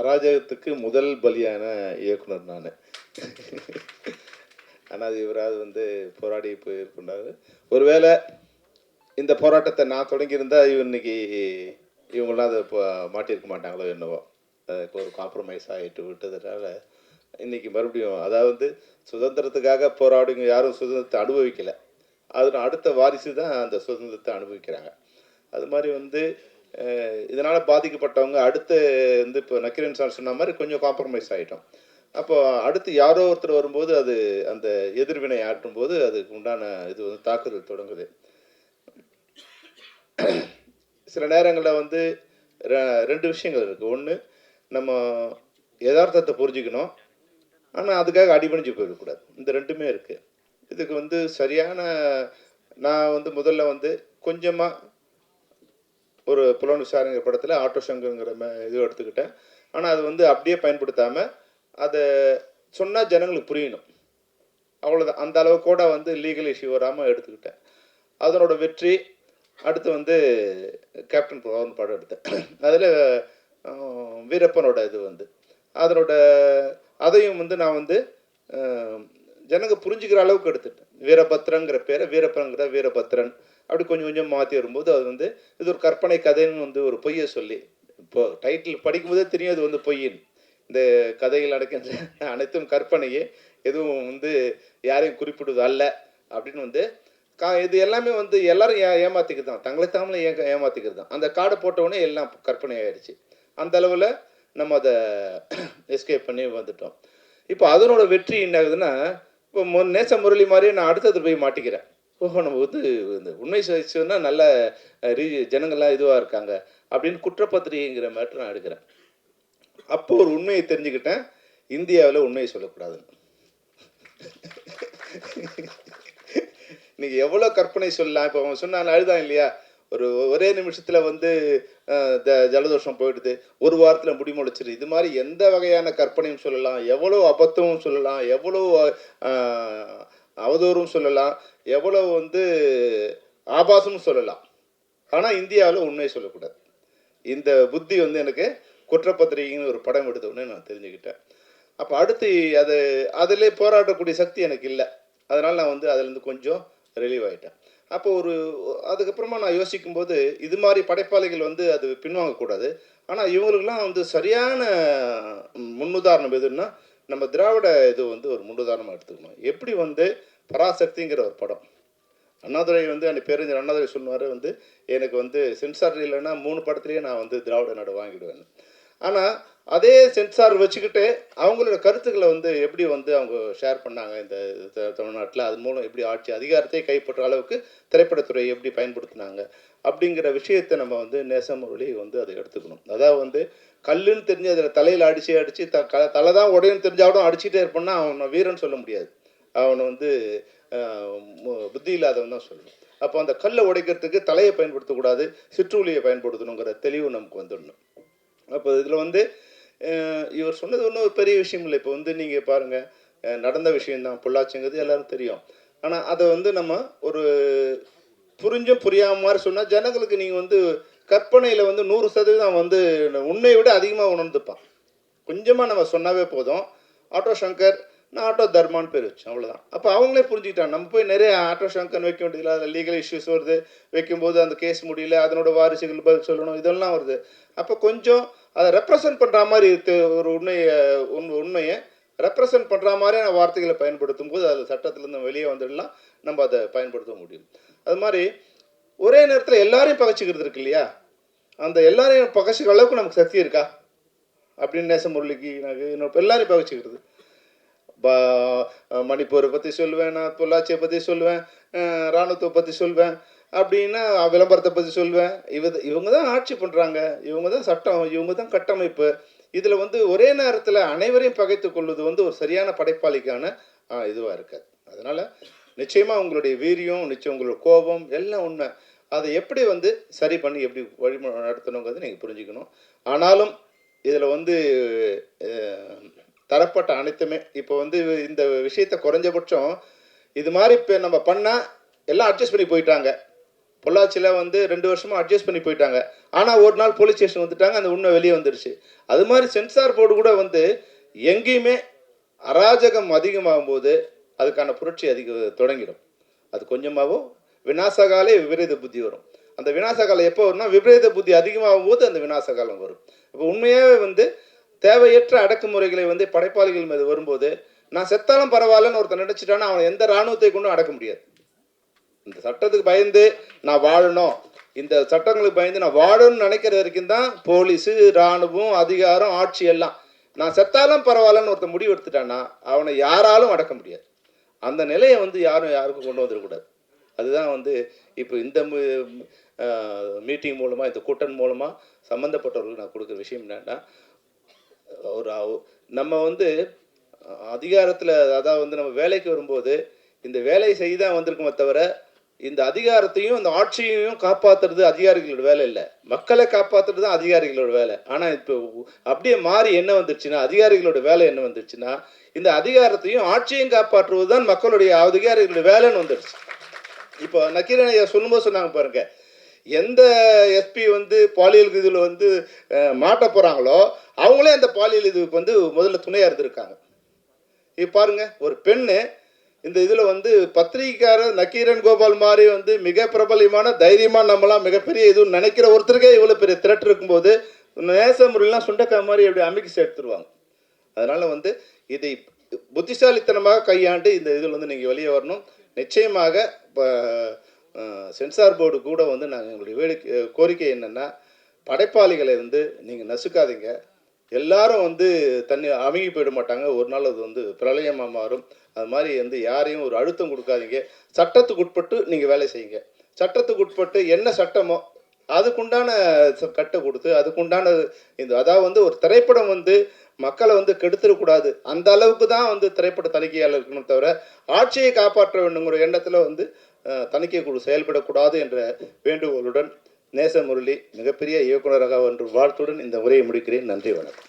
அராஜகத்துக்கு முதல் பலியான இயக்குனர் நான். ஆனால் அது இவராது வந்து போராடி போயிருக்கின்றாரு ஒருவேளை இந்த போராட்டத்தை நான் தொடங்கியிருந்தால் இவ இன்னைக்கு இவங்களாம் அதை இப்போ மாட்டியிருக்க மாட்டாங்களோ என்னவோ. அதுக்கு ஒரு காம்ப்ரமைஸ் ஆகிட்டு விட்டதுனால இன்றைக்கி மறுபடியும் அதாவது சுதந்திரத்துக்காக போராடுங்க யாரும் சுதந்திரத்தை அனுபவிக்கலை. அதில் அடுத்த வாரிசு தான் அந்த சுதந்திரத்தை அனுபவிக்கிறாங்க. அது மாதிரி வந்து இதனால் பாதிக்கப்பட்டவங்க அடுத்து வந்து இப்போ நக்கீரன் சார் சொன்ன மாதிரி கொஞ்சம் காம்ப்ரமைஸ் ஆகிட்டோம் அப்போ அடுத்து யாரோ ஒருத்தர் வரும்போது அது அந்த எதிர்வினை ஆற்றும் போது அதுக்கு உண்டான இது வந்து தாக்குதல் தொடங்குது. சில நேரங்களில் வந்து ரெ- ரெண்டு விஷயங்கள் இருக்குது ஒன்று நம்ம யதார்த்தத்தை புரிஞ்சுக்கணும். ஆனால் அதுக்காக அடிபணிஞ்சு போயிடக்கூடாது. இந்த ரெண்டுமே இருக்குது இதுக்கு வந்து சரியான நான் வந்து முதல்ல வந்து கொஞ்சமாக ஒரு புலன் விசாரணைங்கிற படத்தில் ஆட்டோ சங்கங்கிற இது எடுத்துக்கிட்டேன். ஆனால் அது வந்து அப்படியே பயன்படுத்தாமல் அதை சொன்னால் ஜனங்களுக்கு புரியணும். அவ்வளோதான் அந்த அளவு கூட வந்து லீகல் இஷ்யூ வராமல் எடுத்துக்கிட்டேன். அதனோட வெற்றி அடுத்து வந்து கேப்டன் பவன் படம் எடுத்தேன். அதில் வீரப்பனோட இது வந்து. அதனோட அதையும் வந்து நான் வந்து ஜனங்க புரிஞ்சுக்கிற அளவுக்கு எடுத்துட்டேன். வீரபத்ரங்கிற பேரை வீரப்பன்கிற வீரபத்ரன். அப்படி கொஞ்சம் கொஞ்சம் மாற்றி வரும்போது அது வந்து இது ஒரு கற்பனை கதைன்னு வந்து ஒரு பொய்யை சொல்லி இப்போ டைட்டில் படிக்கும்போதே தெரியும் அது வந்து பொய்யின். இந்த கதைகள் நடக்கின்ற அனைத்தும் கற்பனையே எதுவும் வந்து யாரையும் குறிப்பிடுவது அல்ல அப்படின்னு வந்து கா இது எல்லாமே வந்து எல்லாரும் ஏ ஏமாற்றிக்கிறது தான். தங்களை தாமலை ஏ ஏமாற்றிக்கிறது தான். அந்த கார்டை போட்டவுடனே எல்லாம் கற்பனை ஆயிடுச்சு. அந்த அளவில் நம்ம அதை எஸ்கேப் பண்ணி வந்துட்டோம். இப்போ அதனோட வெற்றி என்ன ஆகுதுன்னா இப்போ மு- நேச முரளி மாதிரி நான் அடுத்தது போய் மாட்டிக்கிறேன். ஓஹோ நம்ம வந்து இந்த உண்மை சொன்னால் நல்ல ரீ ஜனங்கள்லாம் இதுவாக இருக்காங்க அப்படின்னு குற்றப்பத்திரிகைங்கிற மாதிரி நான் எடுக்கிறேன். அப்போ ஒரு உண்மையை தெரிஞ்சுக்கிட்டேன். இந்தியாவில் உண்மையை சொல்லக்கூடாதுன்னு. நீங்கள் எவ்வளோ கற்பனை சொல்லலாம்? இப்போ அவன் சொன்னான் அழுதான் இல்லையா? ஒரு ஒரே நிமிஷத்தில் வந்து த- ஜலதோஷம் போயிடுது. ஒரு வாரத்தில் முடிமுளைச்சிரு இது மாதிரி எந்த வகையான கற்பனையும் சொல்லலாம். எவ்வளோ அபத்தமும் சொல்லலாம். எவ்வளோ அவதூறும் சொல்லலாம் எவ்வளோ வந்து ஆபாசமும் சொல்லலாம். ஆனால் இந்தியாவில் உண்மையை சொல்லக்கூடாது. இந்த புத்தி வந்து எனக்கு குற்றப்பத்திரிகைன்னு ஒரு படம் எடுத்த நான் தெரிஞ்சுக்கிட்டேன். அப்போ அடுத்து அது அதிலே போராடக்கூடிய சக்தி எனக்கு இல்லை. அதனால் நான் வந்து அதுலேருந்து கொஞ்சம் ரிலீவ் ஆகிட்டேன் அப்போ ஒரு அதுக்கப்புறமா நான் யோசிக்கும்போது இது மாதிரி படைப்பாளிகள் வந்து அது பின்வாங்கக்கூடாது. ஆனால் இவங்களுக்கெல்லாம் வந்து சரியான முன்னுதாரணம் எதுன்னா நம்ம திராவிட இது வந்து ஒரு முன்னுதாரணமாக எடுத்துக்கணும். எப்படி வந்து பராசக்திங்கிற ஒரு படம். அண்ணாதுரை வந்து அன்னைக்கு பேரறிஞர் அண்ணாதுரை சொன்னார் வந்து எனக்கு வந்து சென்சார் இல்லைன்னா மூணு படத்துலேயே நான் வந்து திராவிட நாடு வாங்கிடுவேன் ஆனால் அதே சென்சார் வச்சுக்கிட்டு அவங்களோட கருத்துக்களை வந்து எப்படி வந்து அவங்க ஷேர் பண்ணாங்க இந்த தமிழ்நாட்டில்? அது மூலம் எப்படி ஆட்சி அதிகாரத்தை கைப்பற்ற அளவுக்கு திரைப்படத்துறை எப்படி பயன்படுத்தினாங்க? அப்படிங்கிற விஷயத்தை நம்ம வந்து நேசமுரளி வந்து அதை எடுத்துக்கணும். அதாவது வந்து கல்லுன்னு தெரிஞ்சு அதில் தலையில் அடித்து அடித்து த க தலை தான் உடையும் தெரிஞ்சாலும் அடிச்சுட்டே இருப்பான்னா அவனை வீரன் சொல்ல முடியாது. அவனை வந்து மு- புத்தி இல்லாதவன் தான் சொல்லணும். அப்போ அந்த கல்லை உடைக்கிறதுக்கு தலையை பயன்படுத்தக்கூடாது சிற்றுளியை பயன்படுத்தணுங்கிற தெளிவு நமக்கு வந்துடணும். அப்போ இதில் வந்து இவர் சொன்னது ஒன்றும் ஒரு பெரிய விஷயம் இல்லை. இப்போ வந்து நீங்கள் பாருங்கள் நடந்த விஷயம்தான் பொள்ளாச்சிங்கிறது எல்லாரும் தெரியும். ஆனால் அதை வந்து நம்ம ஒரு புரிஞ்சும் புரியாம மாதிரி சொன்னால் ஜனங்களுக்கு நீங்கள் வந்து கற்பனையில் வந்து நூறு சதவீதம் வந்து உண்மையை விட அதிகமாக உணர்ந்துப்பான் கொஞ்சமாக நம்ம சொன்னாவே போதும். ஆட்டோ சங்கர் நான் ஆட்டோ தர்மான்னு பேர் வச்சேன் அவ்வளோதான் அப்போ அவங்களே புரிஞ்சுக்கிட்டாங்க. நம்ம போய் நிறைய ஆட்டோ சங்கர் வைக்க வேண்டியதில்லை அதில் லீகல் இஷ்யூஸ் வருது. வைக்கும்போது அந்த கேஸ் முடியல அதனோட வாரிசுகள் பதில் சொல்லணும் இதெல்லாம் வருது. அப்போ கொஞ்சம் அதை ரெப்ரசன்ட் பண்ணுற மாதிரி ஒரு உண்மையை உண் உண்மையை ரெப்ரசன்ட் பண்ணுற மாதிரியான வார்த்தைகளை பயன்படுத்தும் போது அது சட்டத்திலேருந்து வெளியே வந்துடலாம். நம்ம அதை பயன்படுத்த முடியும். அது மாதிரி ஒரே நேரத்தில் எல்லாரையும் பகைச்சிக்கிறது இருக்கு இல்லையா? அந்த எல்லாரையும் பகைச்சிக்கிற அளவுக்கு நமக்கு சக்தி இருக்கா? அப்படின்னு நேச முரளிக்கு எனக்கு இன்னொரு எல்லாரையும் பகைச்சிக்கிறது மணிப்பூரை பற்றி சொல்லுவேன் நான் பொள்ளாச்சியை பற்றி சொல்லுவேன் இராணுவத்தை பற்றி சொல்வேன் அப்படின்னா விளம்பரத்தை பற்றி சொல்வேன் இவ இவங்க தான் ஆட்சி பண்ணுறாங்க இவங்க தான் சட்டம் இவங்க தான் கட்டமைப்பு. இதில் வந்து ஒரே நேரத்தில் அனைவரையும் பகைத்து கொள்வது வந்து ஒரு சரியான படைப்பாளிக்கான இதுவாக இருக்காது. அதனால் நிச்சயமாக உங்களுடைய வீரியம் நிச்சயம் உங்களோட கோபம் எல்லாம் உண்மை. அதை எப்படி வந்து சரி பண்ணி எப்படி வழி நடத்தணுங்கிறது நீங்கள் புரிஞ்சுக்கணும். ஆனாலும் இதில் வந்து தரப்பட்ட அனைத்துமே இப்போ வந்து இந்த விஷயத்தை குறைஞ்சபட்சம் இது மாதிரி இப்போ நம்ம பண்ணால் எல்லாம் அட்ஜஸ்ட் பண்ணி போயிட்டாங்க. பொள்ளாச்சியில் வந்து ரெண்டு வருஷமாக அட்ஜஸ்ட் பண்ணி போயிட்டாங்க. ஆனால் ஒரு நாள் போலீஸ் ஸ்டேஷன் வந்துட்டாங்க அந்த உண்மை வெளியே வந்துடுச்சு அது மாதிரி சென்சார் போர்டு கூட வந்து எங்கேயுமே அராஜகம் அதிகமாகும் போது அதுக்கான புரட்சி அதிக தொடங்கிடும். அது கொஞ்சமாகவும் விநாசகாலே விபரீத புத்தி வரும். அந்த விநாசகாலம் எப்போ வரும்னா விபரீத புத்தி அதிகமாகும் போது அந்த விநாசகாலம் வரும். இப்போ உண்மையாகவே வந்து தேவையற்ற அடக்குமுறைகளை வந்து படைப்பாளிகள் மீது வரும்போது நான் செத்தாலும் பரவாயில்லன்னு ஒருத்தன் நினச்சிட்டானா அவன் எந்த இராணுவத்தை கொண்டும் அடக்க முடியாது. இந்த சட்டத்துக்கு பயந்து நான் வாழணும். இந்த சட்டங்களுக்கு பயந்து நான் வாழணும்னு நினைக்கிற வரைக்கும் தான் போலீஸு இராணுவம் அதிகாரம் ஆட்சி எல்லாம். நான் செத்தாலும் பரவாயில்லன்னு ஒருத்தன் முடிவு எடுத்துட்டானா அவனை யாராலும் அடக்க முடியாது. அந்த நிலையை வந்து யாரும் யாருக்கும் கொண்டு வந்துடக்கூடாது. அதுதான் வந்து இப்போ இந்த மீட்டிங் மூலமாக இந்த கூட்டம் மூலமாக சம்மந்தப்பட்டவர்களுக்கு நான் கொடுக்குற விஷயம் என்னென்னா ஒரு நம்ம வந்து அதிகாரத்தில் அதாவது வந்து நம்ம வேலைக்கு வரும்போது இந்த வேலையை செய்து தான் வந்திருக்குமே தவிர இந்த அதிகாரத்தையும் இந்த ஆட்சியையும் காப்பாற்றுறது அதிகாரிகளோட வேலை இல்லை. மக்களை காப்பாற்றுறது தான் அதிகாரிகளோட வேலை. ஆனால் இப்போ அப்படியே மாறி என்ன வந்துருச்சுன்னா அதிகாரிகளோட வேலை என்ன வந்துருச்சுன்னா இந்த அதிகாரத்தையும் ஆட்சியையும் காப்பாற்றுவது தான் மக்களுடைய அதிகாரிகளோட வேலைன்னு வந்துடுச்சு இப்போ நக்கீரன் ஐயா சொல்லும்போது சொன்னாங்க பாருங்க எந்த எஸ்பி வந்து பாலியல் இதில் வந்து மாட்ட போகிறாங்களோ அவங்களே அந்த பாலியல் இதுக்கு வந்து முதல்ல துணையாக இருந்திருக்காங்க. இப்போ பாருங்க ஒரு பெண்ணு இந்த இதில் வந்து பத்திரிகைக்காரர் நக்கீரன் கோபால் மாதிரி வந்து மிக பிரபலமான தைரியமாக நம்மளாம் மிகப்பெரிய இது நினைக்கிற ஒருத்தருக்கே இவ்வளோ பெரிய திரட்டு இருக்கும்போது நேச முறையெல்லாம் சுண்டக்காய் மாதிரி அப்படி அமைக்கி சேர்த்துருவாங்க அதனால் வந்து இதை புத்திசாலித்தனமாக கையாண்டு இந்த இதில் வந்து நீங்கள் வெளியே வரணும். நிச்சயமாக இப்போ சென்சார் போர்டு கூட வந்து நாங்கள் எங்களுடைய வேடிக்கை கோரிக்கை என்னென்னா படைப்பாளிகளை வந்து நீங்கள் நசுக்காதீங்க. எல்லாரும் வந்து தண்ணி அமுங்கி போயிட மாட்டாங்க. ஒரு நாள் அது வந்து பிரளயமாக மாறும். அது மாதிரி வந்து யாரையும் ஒரு அழுத்தம் கொடுக்காதீங்க. சட்டத்துக்கு உட்பட்டு நீங்கள் வேலை செய்யுங்க. சட்டத்துக்கு உட்பட்டு என்ன சட்டமோ அதுக்குண்டான கட்டை கொடுத்து அதுக்குண்டான இந்த அதாவது வந்து ஒரு திரைப்படம் வந்து மக்களை வந்து கெடுத்துடக்கூடாது. அந்த அளவுக்கு தான் வந்து திரைப்பட தணிக்கையாளர் இருக்கணும் தவிர ஆட்சியை காப்பாற்ற வேண்டுங்கிற எண்ணத்தில் வந்து தணிக்கை குழு செயல்படக்கூடாது என்ற வேண்டுகோளுடன் நேச முரளி மிகப்பெரிய இயக்குனராக என்று வாழ்த்துடன் இந்த உரையை முடிக்கிறேன். நன்றி வணக்கம்.